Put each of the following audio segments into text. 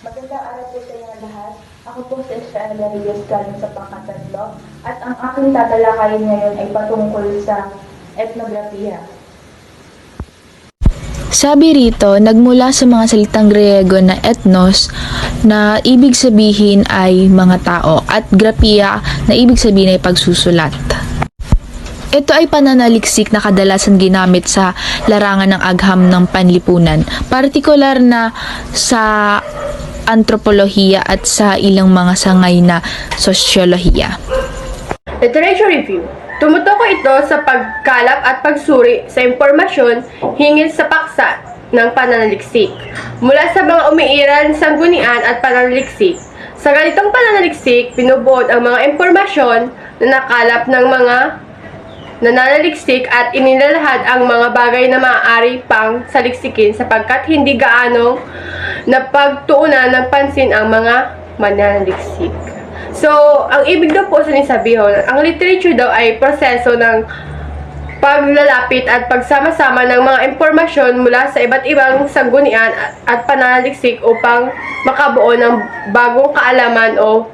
Magandang araw po sa inyo lahat. Ako po si Israel Reyes galing sa Pangkatatlo at ang aking tatalakayin ngayon ay patungkol sa etnografiya. Sabi rito, nagmula sa mga salitang Griego na ethnos na ibig sabihin ay mga tao at grapia na ibig sabihin ay pagsusulat. Ito ay pananaliksik na kadalasan ginamit sa larangan ng agham ng panlipunan, partikular na sa antropolohiya at sa ilang mga sangay na sosyolohiya. Literature Review. Tumutukoy ito sa pagkalap at pagsuri sa impormasyon hingil sa paksa ng pananaliksik. Mula sa mga umiiral, sanggunian at pananaliksik. Sa ganitong pananaliksik, binubuod ang mga impormasyon na nakalap ng mga nananaliksik at inilalahad ang mga bagay na maaari pang saliksikin sapagkat hindi gaano napagtuunan ng pansin ang mga mananaliksik. So, ang ibig daw po sa nisabihon, ang literature daw ay proseso ng paglalapit at pagsama-sama ng mga impormasyon mula sa iba't ibang sanggunian at, pananaliksik upang makabuo ng bagong kaalaman o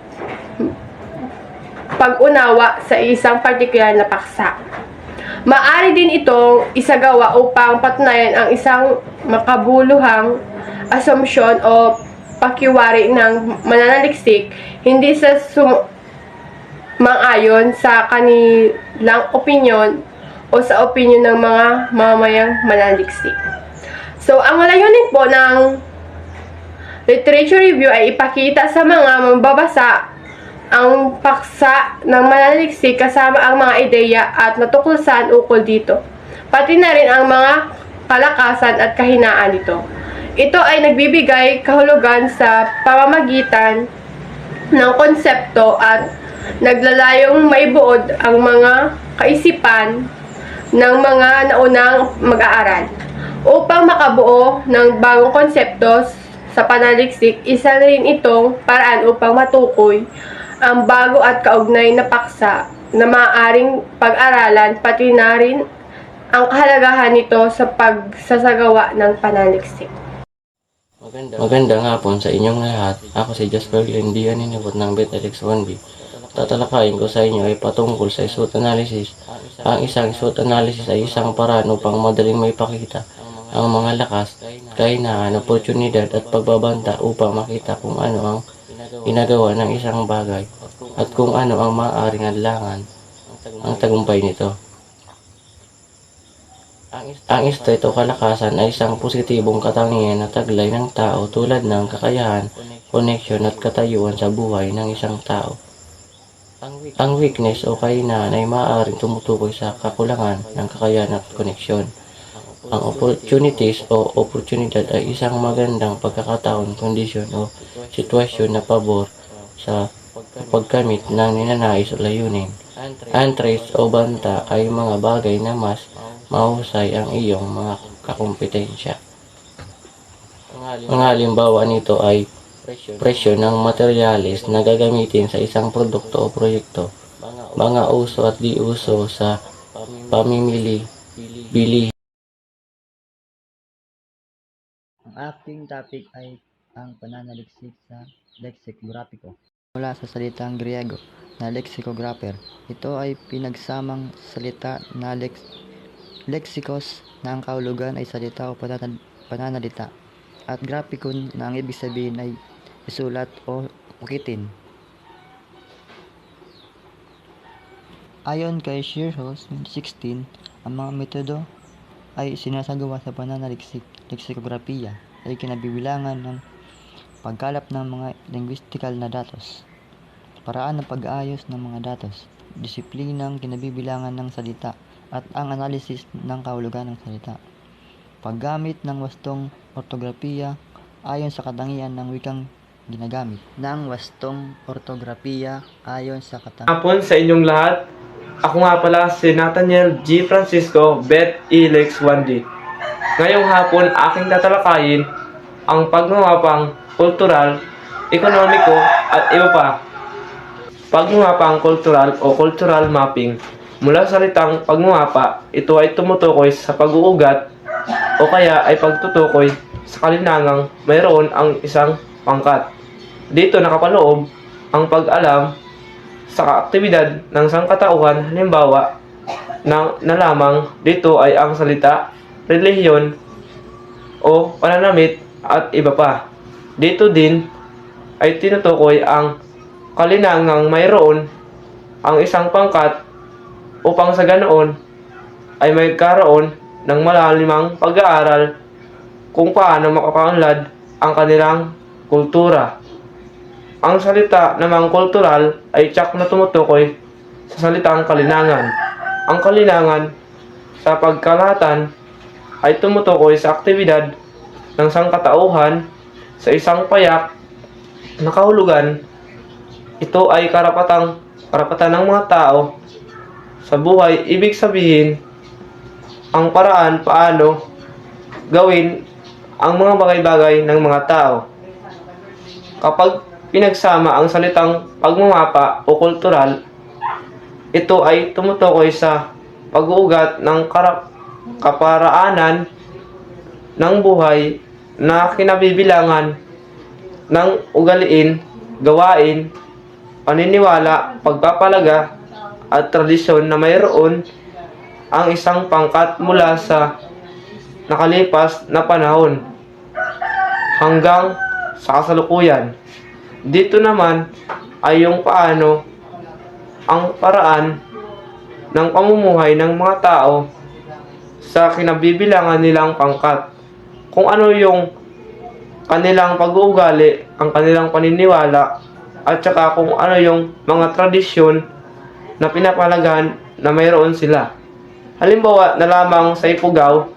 pag-unawa sa isang partikular na paksa. Maari din itong isagawa upang patunayan ang isang makabuluhang assumption o pakiwari ng mananaliksik hindi sa sum- mang-ayon sa kanilang opinyon o sa opinyon ng mga mamamayang mananaliksik. So, ang layunin po ng literature review ay ipakita sa mga mambabasa ang paksa ng mananaliksik kasama ang mga ideya at natuklasan ukol dito. Pati na rin ang mga kalakasan at kahinaan nito. Ito ay nagbibigay kahulugan sa pamamagitan ng konsepto at naglalayong maibuod ang mga kaisipan ng mga naunang mag-aaral. Upang makabuo ng bagong konsepto sa panaliksik, isa rin itong paraan upang matukoy ang bago at kaugnay na paksa na maaaring pag-aralan pati na rin ang kahalagahan nito sa pagsasagawa ng panaliksik. Maganda. Magandang hapon sa inyong lahat. Ako si Jasper Glendian, inibot ng BetLX 1B. Tatalakayin ko sa inyo ay patungkol sa SWOT analysis. Ang isang SWOT analysis ay isang paraan upang madaling maipakita ang mga lakas, kahinaan, oportunidad at pagbabanta upang makita kung ano ang ginagawa ng isang bagay at kung ano ang maaaring adlangan ang tagumpay nito. Ang state o kalakasan ay isang positibong katangian na taglay ng tao tulad ng kakayahan, connection at katayuan sa buhay ng isang tao. Ang weakness o kahinaan ay maaaring tumutukoy sa kakulangan ng kakayahan at koneksyon. Ang opportunities o oportunidad ay isang magandang pagkakataon, kondisyon o sitwasyon na pabor sa pagkamit ng ninanais o layunin. Ang traits o banta ay mga bagay na mas mahusay ang iyong mga kakumpetensya. Ang halimbawa nito ay presyo ng materyales na gagamitin sa isang produkto o proyekto, mga uso at di uso sa pamimili, bili, Ang aking topic ay ang pananaliksik sa leksikograpiko. Mula sa salitang Griego na lexicographer, ito ay pinagsamang salita na lex lexikos na ang kahulugan ay salita o pananal- pananalita at graphicon na ang ibig sabihin ay isulat o ukitin. Ayon kay Shearhouse 2016, ang mga metodo ay sinasagawa sa pananaliksik, leksikografiya ay kinabibilangan ng pagkalap ng mga linguistikal na datos, paraan ng pag-aayos ng mga datos, disiplinang kinabibilangan ng salita, at ang analisis ng kahulugan ng salita. Paggamit ng wastong ortografiya ayon sa katangian ng wikang ginagamit. Ng wastong ortografiya ayon sa katangian hapon sa inyong lahat. Ako nga pala si Nathaniel G. Francisco Bet Elex 1D. Ngayong hapon aking tatalakayin ang pagnungapang kultural, ekonomiko at iba pa. Pagnungapang kultural o cultural mapping. Mula sa salitang pagngungapa, ito ay tumutukoy sa pag-uugat o kaya ay pagtutukoy sa kalinangang mayroon ang isang pangkat. Dito nakapaloob ang pag-alam sa aktibidad ng sangkatauhan halimbawa na, na lamang dito ay ang salita, relihiyon, o pananamit at iba pa. Dito din ay tinutukoy ang kalinangang mayroon ang isang pangkat upang sa ganoon ay magkaroon ng malalimang pag-aaral kung paano makapaunlad ang kanilang kultura. Ang salita namang kultural ay tsak na tumutukoy sa salitang kalinangan. Ang kalinangan sa pagkalahatan ay tumutukoy sa aktibidad ng sangkatauhan sa isang payak na kahulugan. Ito ay karapatang karapatan ng mga tao sa buhay. Ibig sabihin, ang paraan paano gawin ang mga bagay-bagay ng mga tao. Kapag pinagsama ang salitang pagmamapa o kultural, ito ay tumutukoy sa pag-uugat ng karap kaparaanan ng buhay na kinabibilangan ng ugaliin, gawain, paniniwala, pagpapalaga, at tradisyon na mayroon ang isang pangkat mula sa nakalipas na panahon hanggang sa kasalukuyan. Dito naman ay yung paano ang paraan ng pamumuhay ng mga tao sa kinabibilangan nilang pangkat. Kung ano yung kanilang pag-uugali, ang kanilang paniniwala, at saka kung ano yung mga tradisyon na pinapalagahan na mayroon sila. Halimbawa na lamang sa Ifugao,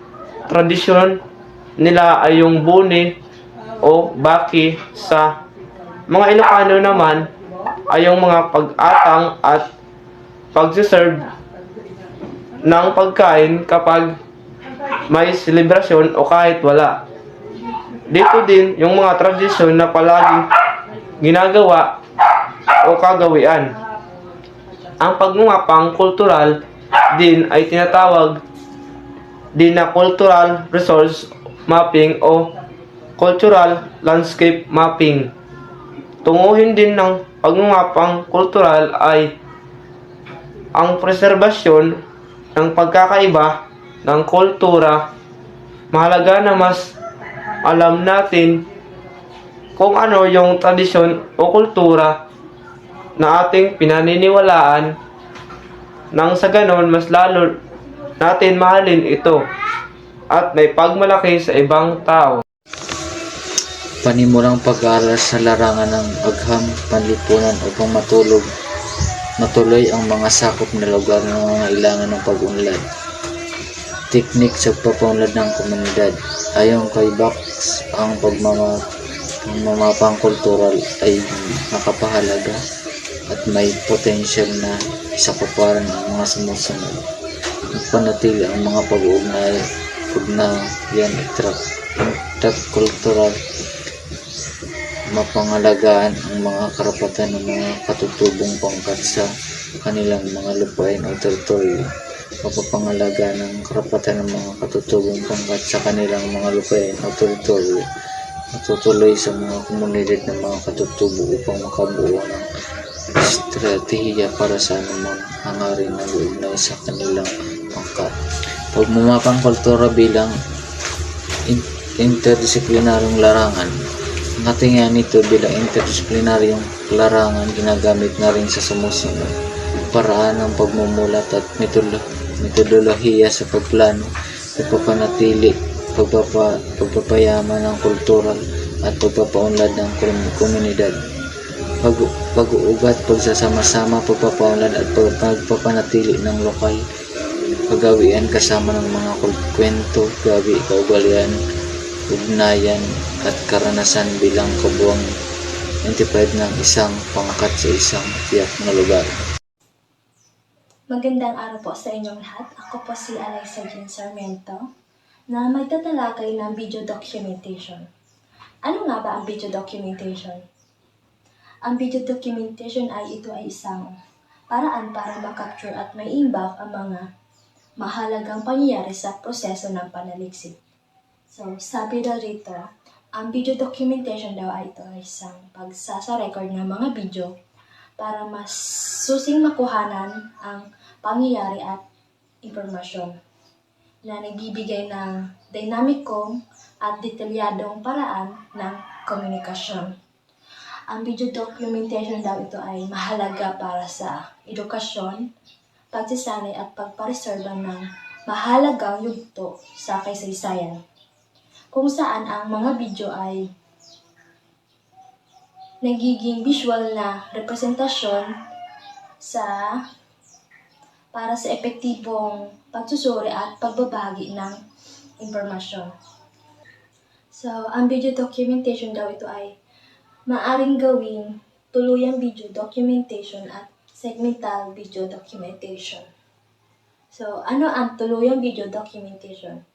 tradisyon nila ay yung buni o baki sa mga Ilocano naman ay yung mga pag-atang at pagsiserve ng pagkain kapag may selebrasyon o kahit wala. Dito din yung mga tradisyon na palaging ginagawa o kagawian. Ang pagngungapang kultural din ay tinatawag din na cultural resource mapping o cultural landscape mapping. Tunguhin din ng pagngungapang kultural ay ang preserbasyon ng pagkakaiba ng kultura. Mahalaga na mas alam natin kung ano yung tradisyon o kultura na ating pinaniniwalaan nang sa ganon mas lalo natin mahalin ito at may pagmalaki sa ibang tao. Panimulang pag-aaral sa larangan ng agham, panlipunan upang matulog matuloy ang mga sakop na lugar ng mga ilangan ng pag-unlad. Teknik sa pagpapaunlad ng komunidad. Ayon kay Bax, ang pagmama, pagmamapang kultural ay nakapahalaga at may potensyal na isakuparan ang mga sumusunod. Magpanatili ang mga pag-uugnay, ugnayan, interkultural, mapangalagaan ang mga karapatan ng mga katutubong pangkat sa kanilang mga lupain o teritoryo. Mapapangalagaan ang karapatan ng mga katutubong pangkat sa kanilang mga lupain o teritoryo. Matutuloy sa mga komunidad ng mga katutubo upang makabuo ng estratehiya para sa anumang hangarin na uugnay sa kanilang pangkat. Pagmamapang kultura bilang in- interdisiplinaryong larangan ang katingayan nito bilang interdisiplinaryong larangan ginagamit na rin sa sumusunod. Paraan ng pagmumulat at metolo- metodolohiya sa pagplano, pagpapanatili, pagpapa, pagpapayaman ng kultural at pagpapaunlad ng kom- komunidad. Pag, pag-uugat, pagsasama-sama, pagpapaunlad at pag- pagpapanatili ng lokal pagawian kasama ng mga kwento, gawi, kaugalian, ugnayan at karanasan bilang kabuang enterprise ng isang pangkat sa isang tiyak na lugar. Magandang araw po sa inyong lahat. Ako po si Alexa Jean Sarmiento na magtatalakay ng video documentation. Ano nga ba ang video documentation? Ang video documentation ay ito ay isang paraan para makapture at maimbak ang mga mahalagang pangyayari sa proseso ng panaliksik. So, sabi na rito, Ang video documentation daw ay ito ay isang pagsasarecord ng mga video para mas susing makuhanan ang pangyayari at impormasyon na nagbibigay ng dinamikong at detalyadong paraan ng komunikasyon. Ang video documentation daw ito ay mahalaga para sa edukasyon, pagsisanay at pagpareserba ng mahalagang yugto sa kaysaysayan kung saan ang mga video ay nagiging visual na representasyon sa para sa epektibong pagsusuri at pagbabahagi ng impormasyon. So, ang video documentation daw ito ay maaring gawing tuluyang video documentation at segmental video documentation. So, ano ang tuluyang video documentation?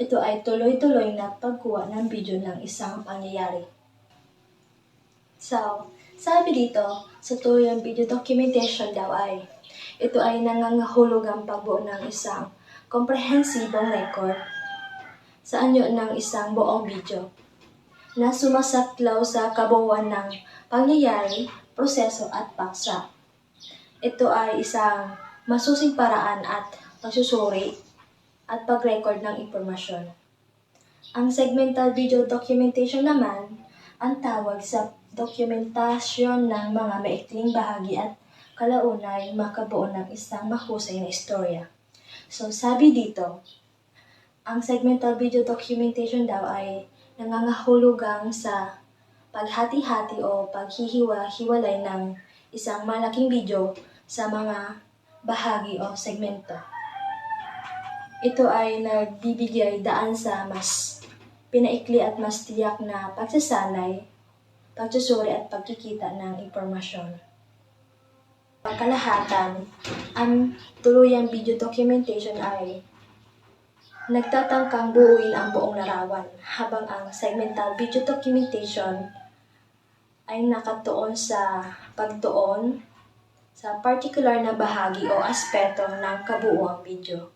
Ito ay tuloy-tuloy na pagkuha ng video ng isang pangyayari. So, sabi dito, sa tuluyang video documentation daw ay, ito ay nangangahulog ang pagbuo ng isang komprehensibong record sa anyo ng isang buong video na sumasaklaw sa kabuuan ng pangyayari, proseso at paksa. Ito ay isang masusing paraan at pagsusuri at pag-record ng impormasyon. Ang segmental video documentation naman ang tawag sa dokumentasyon ng mga maikling bahagi at kalaunay makabuo ng isang mahusay na istorya. So sabi dito, ang segmental video documentation daw ay nangangahulugang sa paghati-hati o paghihiwa-hiwalay ng isang malaking video sa mga bahagi o segmento. Ito ay nagbibigay daan sa mas pinaikli at mas tiyak na pagsasanay, pagsusuri at pagkikita ng impormasyon. Pagkalahatan, ang tuluyang video documentation ay nagtatangkang buuin ang buong larawan, habang ang segmental video documentation ay nakatuon sa pagtuon sa particular na bahagi o aspeto ng kabuuang video.